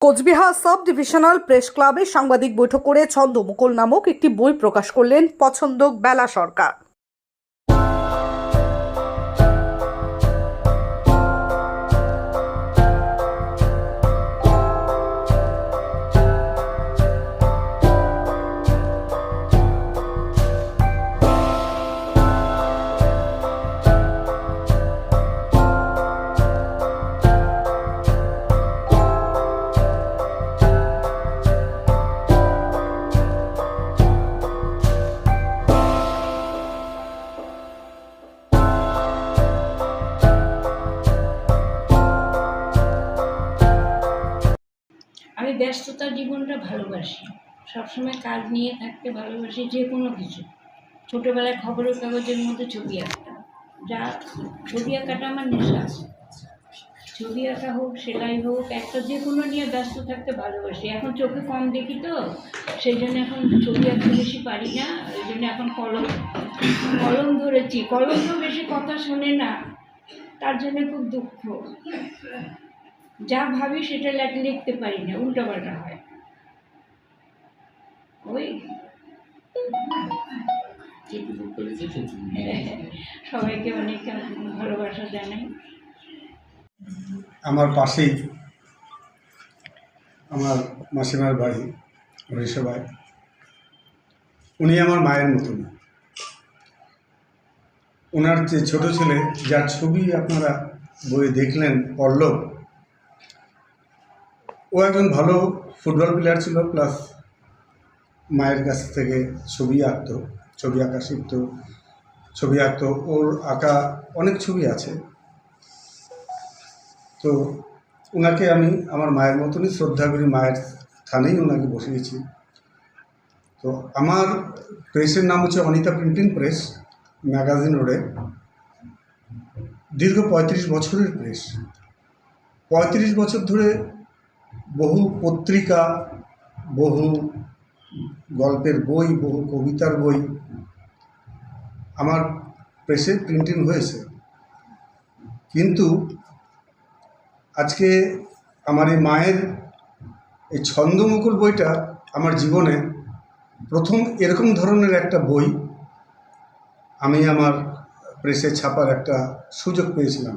Cooch Behar sub divisional press ক্লাবে সাংবাদিক বৈঠক করে ছন্দ মুকুল নামক একটি বই প্রকাশ করলেন পছন্দ বেলা সরকার। ব্যস্ততা জীবনটা ভালোবাসি। সবসময় কাজ নিয়ে থাকতে ভালোবাসি যে কোনো কিছু। ছোটোবেলায় খবরের কাগজের মধ্যে ছবি আঁকতাম। যা ছবি আঁকাটা আমার নেশা ছবি আঁকা হোক, সেলাই হোক, একটা যে কোনো নিয়ে ব্যস্ত থাকতে ভালোবাসি। এখন চোখে কম দেখি তো, সেই জন্য এখন ছবি আঁকতে বেশি পারি না। ওই জন্য এখন কলম কলম ধরেছি। কলম তো বেশি কথা শোনে না। তার জন্য খুব দুঃখ। যা ভাবি সেটা লেখ- লিখতে পারি না, উল্টোপাল্টা হয়। ওই। সবাইকে অনেক ভালোবাসা জানাই। আমার পাশেই আমার মাসিমার বাড়ি হরিসভায় উনি আমার মায়ের মতন। ওনার যে ছোট ছেলে, যার ছবি আপনারা বই দেখলেন পল্লব ও একজন ভালো ফুটবল প্লেয়ার ছিল প্লাস মায়ের কাছ থেকে ছবি আঁকতো, ছবি আঁকা শিখতো, ছবি আঁকতো। ওর আঁকা অনেক ছবি আছে। তো ওনাকে আমি আমার মায়ের মতনই শ্রদ্ধা করি, মায়ের স্থানেই ওনাকে বসিয়েছি। তো আমার প্রেসের নাম হচ্ছে অনিতা প্রিন্টিং প্রেস ম্যাগাজিন রোডে দীর্ঘ পঁয়ত্রিশ বছরের প্রেস পঁয়ত্রিশ বছর ধরে বহু পত্রিকা, বহু গল্পের বই, বহু কবিতার বই আমার প্রেসে প্রিন্টিং হয়েছে। কিন্তু আজকে আমার এই মায়ের এই ছন্দমুকুল বইটা আমার জীবনে প্রথম এরকম ধরনের একটা বই আমি আমার প্রেসে ছাপার একটা সুযোগ পেয়েছিলাম।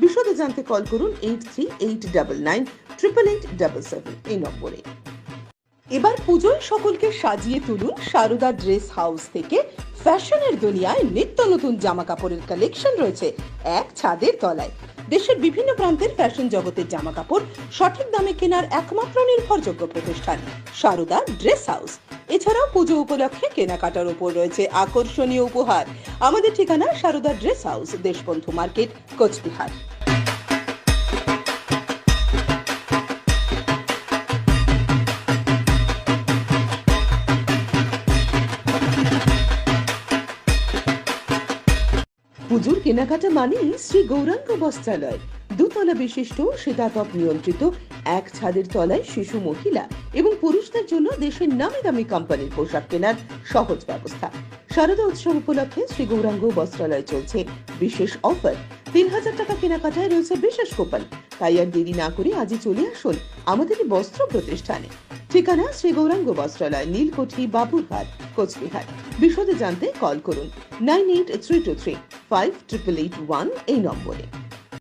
বিশদে জানতে কল করুন eight three eight double nine এই নম্বরে। এবার পুজোয় সকলকে সাজিয়ে তুলুন সারদা ড্রেস হাউস থেকে ফ্যাশনের দুনিয়ায় নিত্য নতুন জামা কাপড়ের কালেকশন রয়েছে এক ছাদের তলায়। দেশের বিভিন্ন প্রান্তের ফ্যাশন জগতের জামা কাপড় সঠিক দামে কেনার একমাত্র নির্ভরযোগ্য প্রতিষ্ঠান সারদা ড্রেস হাউস এছাড়াও পুজো উপলক্ষে কেনাকাটার উপর রয়েছে আকর্ষণীয় উপহার। আমাদের ঠিকানা Sarada dress house Deshbandhu market, Coochbehar. পুজোর কেনাকাটা মানেই শ্রী গৌরাঙ্গ বস্ত্রালয়। দুতলা বিশিষ্ট শীতাতপ নিয়ন্ত্রিত, এক ছাদের তলায় শিশু মহিলা এবং পুরুষদের জন্য দেশের নামি দামি কোম্পানির পোশাক কেনার সহজ ব্যবস্থা। শারদা উৎসব উপলক্ষে শ্রী গৌরাঙ্গ বস্ত্রালয় চলছে বিশেষ অফার। তিন হাজার টাকা কেনাকাটায় রয়েছে বিশেষ কুপন। তাই আর দেরি না করে আজই চলে আসুন আমাদের বস্ত্র প্রতিষ্ঠানে। ঠিকানা শ্রী গৌরাঙ্গ বস্ত্রালয়, নীলকুঠি, বাবুরহাট, কোচবিহার। বিশদে জানতে কল করুন। Nine eight three two three five triple eight one এই নম্বরে।